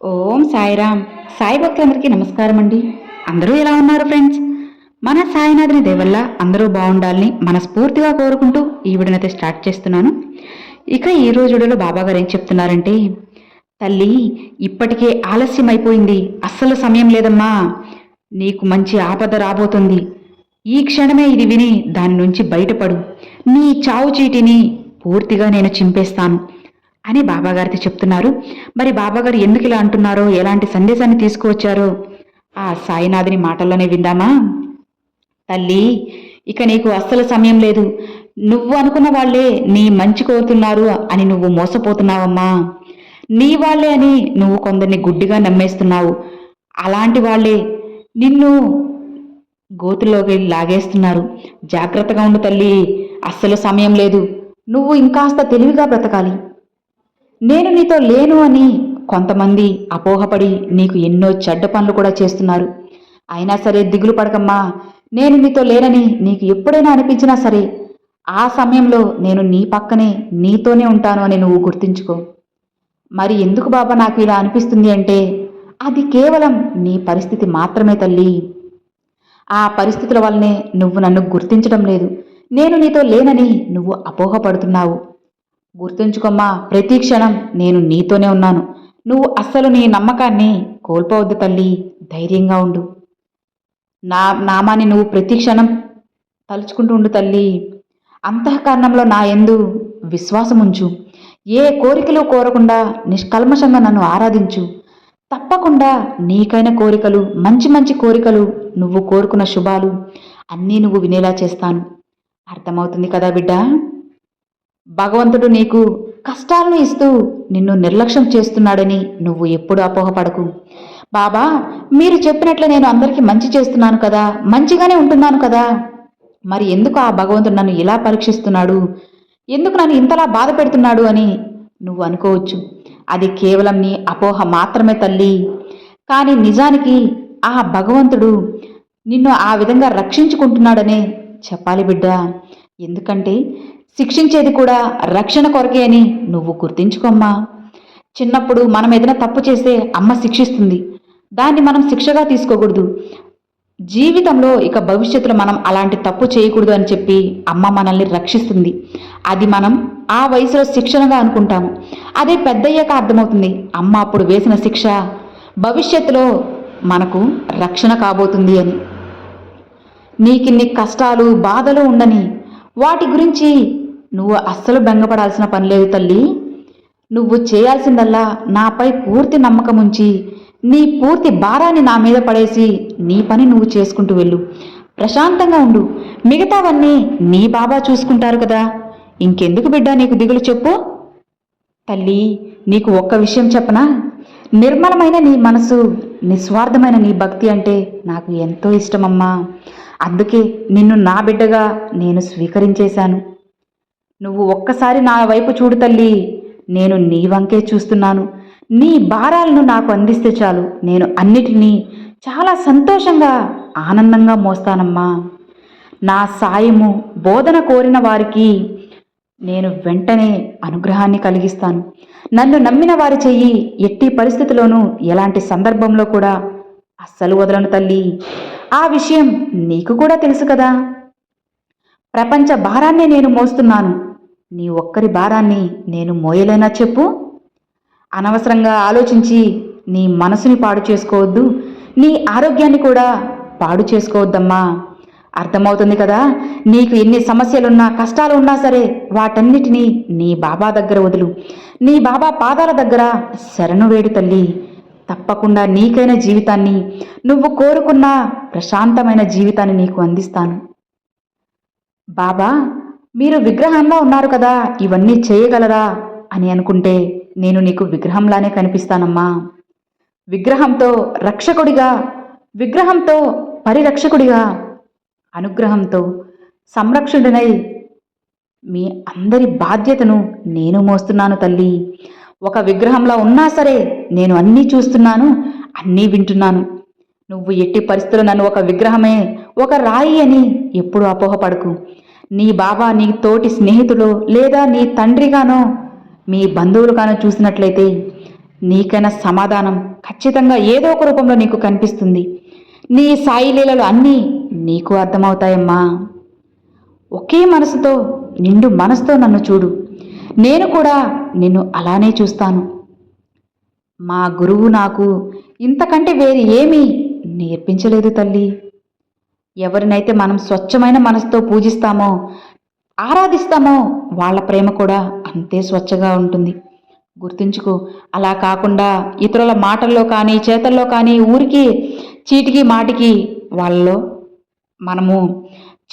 ఓం సాయిరామ్. సాయి భక్తులందరికీ నమస్కారం అండి అందరూ ఎలా ఉన్నారు ఫ్రెండ్స్? మన సాయినాథుని దేవల్ల అందరూ బాగుండాలని మనస్ఫూర్తిగా కోరుకుంటూ ఈ వీడియోనైతే స్టార్ట్ చేస్తున్నాను. ఇక ఈ రోజు వీడియోలో బాబా గారు ఏం చెప్తున్నారంటే తల్లి ఇప్పటికే ఆలస్యం అయిపోయింది అస్సలు సమయం లేదమ్మా. నీకు మంచి ఆపద రాబోతుంది. ఈ క్షణమే ఇది విని దాని నుంచి బయటపడు. నీ చావు చీటిని పూర్తిగా నేను చింపేస్తాను. అని బాబాగారితో చెప్తున్నారు. మరి బాబాగారు ఎందుకు ఇలా అంటున్నారో ఎలాంటి సందేశాన్ని తీసుకువచ్చారో ఆ సాయినాథుని మాటల్లోనే విందామా? తల్లి ఇక నీకు అస్సలు సమయం లేదు. నువ్వు అనుకున్న వాళ్ళే నీ మంచి కోరుతున్నారు అని నువ్వు మోసపోతున్నావమ్మా. నీ వాళ్ళే అని నువ్వు కొందరిని గుడ్డిగా నమ్మేస్తున్నావు. అలాంటి వాళ్ళే నిన్ను గోతుల్లోకి లాగేస్తున్నారు. జాగ్రత్తగా ఉండు తల్లి అస్సలు సమయం లేదు. నువ్వు ఇంకాస్త తెలివిగా బ్రతకాలి. నేను నీతో లేను అని కొంతమంది అపోహపడి నీకు ఎన్నో చెడ్డ పనులు కూడా చేస్తున్నారు. అయినా సరే దిగులు పడకమ్మా. నేను నీతో లేనని నీకు ఎప్పుడైనా అనిపించినా సరే ఆ సమయంలో నేను నీ పక్కనే నీతోనే ఉంటాను అని నువ్వు గుర్తుంచుకో. మరి ఎందుకు బాబా నాకు ఇలా అనిపిస్తుంది అంటే అది కేవలం నీ పరిస్థితి మాత్రమే తల్లి. ఆ పరిస్థితుల వల్లనే నువ్వు నన్ను గుర్తించడం లేదు. నేను నీతో లేనని నువ్వు అపోహపడుతున్నావు. గుర్తుంచుకోమ్మా ప్రతి క్షణం నేను నీతోనే ఉన్నాను. నువ్వు అస్సలు నీ నమ్మకాన్ని కోల్పోవద్దు తల్లి ధైర్యంగా ఉండు. నా నామాన్ని నువ్వు ప్రతి క్షణం తలుచుకుంటూ ఉండు తల్లి. అంతఃకరణంలో నా ఎందు విశ్వాసం ఉంచు. ఏ కోరికలు కోరకుండా నిష్కల్మషంగా నన్ను ఆరాధించు. తప్పకుండా నీకైన కోరికలు మంచి మంచి కోరికలు నువ్వు కోరుకున్న శుభాలు అన్నీ నువ్వు వినేలా చేస్తాను. అర్థమవుతుంది కదా బిడ్డ? భగవంతుడు నీకు కష్టాలను ఇస్తూ నిన్ను నిర్లక్ష్యం చేస్తున్నాడని నువ్వు ఎప్పుడు అపోహపడకు. బాబా మీరు చెప్పినట్లు నేను అందరికీ మంచి చేస్తున్నాను కదా మంచిగానే ఉంటున్నాను కదా. మరి ఎందుకు ఆ భగవంతుడు నన్ను ఇలా పరీక్షిస్తున్నాడు? ఎందుకు నన్ను ఇంతలా బాధ పెడుతున్నాడు అని నువ్వు అనుకోవచ్చు. అది కేవలం నీ అపోహ మాత్రమే తల్లి. కానీ నిజానికి ఆ భగవంతుడు నిన్ను ఆ విధంగా రక్షించుకుంటున్నాడనే చెప్పాలి బిడ్డ. ఎందుకంటే శిక్షించేది కూడా రక్షణ కొరకే అని నువ్వు గుర్తించుకోమ్మా. చిన్నప్పుడు మనం ఏదైనా తప్పు చేస్తే అమ్మ శిక్షిస్తుంది. దాన్ని మనం శిక్షగా తీసుకోకూడదు. జీవితంలో ఇక భవిష్యత్తులో మనం అలాంటి తప్పు చేయకూడదు అని చెప్పి అమ్మ మనల్ని రక్షిస్తుంది. అది మనం ఆ వయసులో శిక్షణగా అనుకుంటాము. అదే పెద్దయ్యాక అర్థమవుతుంది అమ్మ అప్పుడు వేసిన శిక్ష భవిష్యత్తులో మనకు రక్షణ కాబోతుంది అని. నీకిన్ని కష్టాలు బాధలు ఉండని వాటి గురించి నువ్వు అస్సలు బెంగపడాల్సిన పని లేదు తల్లి. నువ్వు చేయాల్సిందల్లా నాపై పూర్తి నమ్మకం ఉంచి నీ పూర్తి భారాన్ని నా మీద పడేసి నీ పని నువ్వు చేసుకుంటూ వెళ్ళు. ప్రశాంతంగా ఉండు. మిగతావన్నీ నీ బాబా చూసుకుంటారు కదా. ఇంకెందుకు బిడ్డ నీకు దిగులు చెప్పు? తల్లి నీకు ఒక్క విషయం చెప్పనా? నిర్మలమైన నీ మనసు నిస్వార్థమైన నీ భక్తి అంటే నాకు ఎంతో ఇష్టమమ్మా. అందుకే నిన్ను నా బిడ్డగా నేను స్వీకరించేశాను. నువ్వు ఒక్కసారి నా వైపు చూడు తల్లి. నేను నీ వంకే చూస్తున్నాను. నీ భారాలను నాకు అందిస్తే చాలు. నేను అన్నిటినీ చాలా సంతోషంగా ఆనందంగా మోస్తానమ్మా. నా సాయము బోధన కోరిన వారికి నేను వెంటనే అనుగ్రహాన్ని కలిగిస్తాను. నన్ను నమ్మిన వారి చెయ్యి ఎట్టి పరిస్థితిలోనూ ఎలాంటి సందర్భంలో కూడా అస్సలు వదలను తల్లి. ఆ విషయం నీకు కూడా తెలుసు కదా. ప్రపంచ భారాన్నే నేను మోస్తున్నాను. నీ ఒక్కరి భారాన్ని నేను మోయలేనా చెప్పు? అనవసరంగా ఆలోచించి నీ మనసుని పాడు చేసుకోవద్దు. నీ ఆరోగ్యాన్ని కూడా పాడు చేసుకోవద్దమ్మా. అర్థమవుతుంది కదా? నీకు ఎన్ని సమస్యలున్నా కష్టాలు ఉన్నా సరే వాటన్నిటినీ నీ బాబా దగ్గర వదులు. నీ బాబా పాదాల దగ్గర శరణు వేడు తల్లి. తప్పకుండా నీకైన జీవితాన్ని నువ్వు కోరుకున్న ప్రశాంతమైన జీవితాన్ని నీకు అందిస్తాను. బాబా మీరు విగ్రహంలా ఉన్నారు కదా ఇవన్నీ చేయగలరా? అని అనుకుంటే నేను నీకు విగ్రహంలానే కనిపిస్తానమ్మా. విగ్రహంతో రక్షకుడిగా విగ్రహంతో పరిరక్షకుడిగా అనుగ్రహంతో సంరక్షుడినై మీ అందరి బాధ్యతను నేను మోస్తున్నాను తల్లి. ఒక విగ్రహంలా ఉన్నా సరే నేను అన్నీ చూస్తున్నాను అన్నీ వింటున్నాను. నువ్వు ఎట్టి పరిస్థితులు నన్ను ఒక విగ్రహమే ఒక రాయి అని ఎప్పుడు అపోహపడకు. నీ బాబా నీ తోటి స్నేహితులు లేదా నీ తండ్రిగానో మీ బంధువులుగానో చూసినట్లయితే నీకైనా సమాధానం ఖచ్చితంగా ఏదో ఒక రూపంలో నీకు కనిపిస్తుంది. నీ సాయి లీలలు అన్నీ నీకు అర్థమవుతాయమ్మా. ఒకే మనసుతో నిండు మనసుతో నన్ను చూడు. నేను కూడా నిన్ను అలానే చూస్తాను. మా గురువు నాకు ఇంతకంటే వేరు ఏమీ నేర్పించలేదు తల్లి. ఎవరినైతే మనం స్వచ్ఛమైన మనసుతో పూజిస్తామో ఆరాధిస్తామో వాళ్ళ ప్రేమ కూడా అంతే స్వచ్ఛగా ఉంటుంది. గుర్తుంచుకో అలా కాకుండా ఇతరుల మాటల్లో కానీ చేతల్లో కానీ ఊరికి చీటికి మాటికి వాళ్ళలో మనము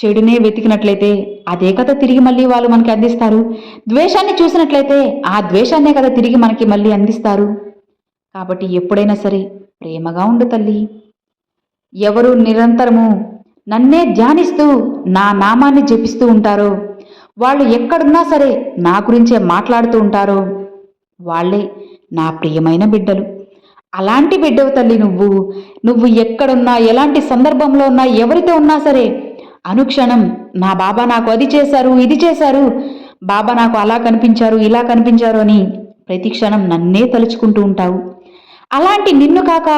చెడునే వెతికినట్లయితే అదే కదా తిరిగి మళ్ళీ వాళ్ళు మనకి అందిస్తారు. ద్వేషాన్ని చూసినట్లయితే ఆ ద్వేషాన్నే కదా తిరిగి మనకి మళ్ళీ అందిస్తారు. కాబట్టి ఎప్పుడైనా సరే ప్రేమగా ఉండు తల్లి. ఎవరు నిరంతరము నన్నే ధ్యానిస్తూ నా నామాన్ని జపిస్తూ ఉంటారో. వాళ్ళు ఎక్కడున్నా సరే నా గురించే మాట్లాడుతూ ఉంటారో. వాళ్ళే నా ప్రియమైన బిడ్డలు. అలాంటి బిడ్డవు తల్లి నువ్వు. నువ్వు ఎక్కడున్నా ఎలాంటి సందర్భంలో ఉన్నా ఎవరితో ఉన్నా సరే అనుక్షణం నా బాబా నాకు అది చేశారు ఇది చేశారు బాబా నాకు అలా కనిపించారు ఇలా కనిపించారు అని ప్రతి క్షణం నన్నే తలుచుకుంటూ ఉంటావు. అలాంటి నిన్ను కాక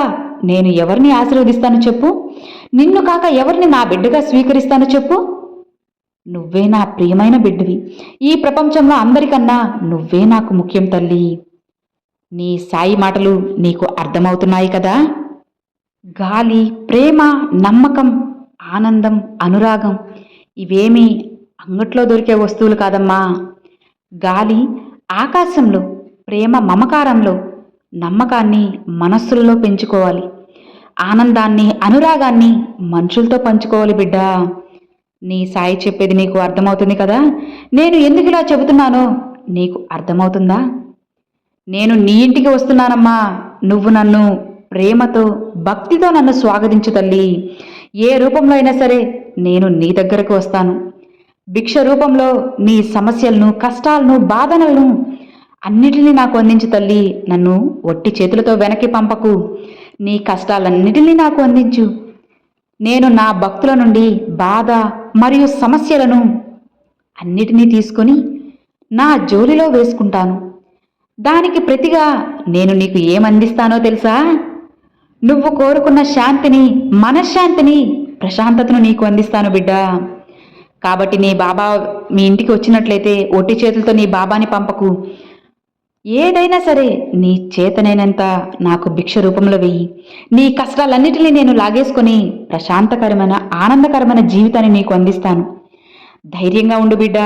నేను ఎవరిని ఆశీర్వదిస్తాను చెప్పు? నిన్ను కాక ఎవరిని నా బిడ్డగా స్వీకరిస్తాను చెప్పు? నువ్వే నా ప్రియమైన బిడ్డవి. ఈ ప్రపంచంలో అందరికన్నా నువ్వే నాకు ముఖ్యం తల్లి. నీ సాయి మాటలు నీకు అర్థమవుతున్నాయి కదా? గాలి ప్రేమ నమ్మకం ఆనందం అనురాగం ఇవేమీ అంగట్లో దొరికే వస్తువులు కాదమ్మా. గాలి ఆకాశంలో ప్రేమ మమకారంలో నమ్మకాన్ని మనస్సుల్లో పెంచుకోవాలి. ఆనందాన్ని అనురాగాన్ని మనుషులతో పంచుకోవాలి బిడ్డా. నీ సాయి చెప్పేది నీకు అర్థమవుతుంది కదా? నేను ఎందుకు ఇలా చెబుతున్నానో నీకు అర్థమవుతుందా? నేను నీ ఇంటికి వస్తున్నానమ్మా. నువ్వు నన్ను ప్రేమతో భక్తితో నన్ను స్వాగతించు తల్లి. ఏ రూపంలో అయినా సరే నేను నీ దగ్గరకు వస్తాను. భిక్ష రూపంలో నీ సమస్యలను కష్టాలను బాధనలను అన్నిటినీ నాకు అందించు తల్లి. నన్ను ఒట్టి చేతులతో వెనక్కి పంపకు. నీ కష్టాలన్నిటినీ నాకు అందించు. నేను నా భక్తుల నుండి బాధ మరియు సమస్యలను అన్నిటినీ తీసుకొని నా జోలిలో వేసుకుంటాను. దానికి ప్రతిగా నేను నీకు ఏమందిస్తానో తెలుసా? నువ్వు కోరుకున్న శాంతిని మనశ్శాంతిని ప్రశాంతతను నీకు అందిస్తాను బిడ్డా. కాబట్టి నీ బాబా మీ ఇంటికి వచ్చినట్లయితే ఒట్టి చేతులతో నీ బాబాని పంపకు. ఏదైనా సరే నీ చేతనైనంత నాకు భిక్ష రూపంలో వెయ్యి నీ కష్టాలన్నిటినీ నేను లాగేసుకొని ప్రశాంతకరమైన ఆనందకరమైన జీవితాన్ని నీకు అందిస్తాను. ధైర్యంగా ఉండు బిడ్డ.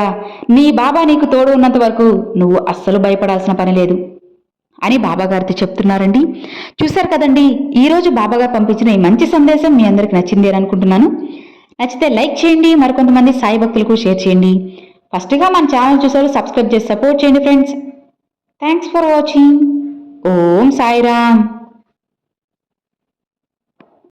నీ బాబా నీకు తోడు ఉన్నంత వరకు నువ్వు అస్సలు భయపడాల్సిన పని లేదు. అని బాబాగారితో చెప్తున్నారండి. చూశారు కదండి ఈరోజు బాబాగారు పంపించిన ఈ మంచి సందేశం మీ అందరికి నచ్చింది అని అనుకుంటున్నాను. నచ్చితే లైక్ చేయండి మరికొంతమంది సాయి భక్తులకు షేర్ చేయండి. ఫస్ట్గా మన ఛానల్ చూసారు సబ్స్క్రైబ్ చేసి సపోర్ట్ చేయండి friends. Thanks for watching Om Sairam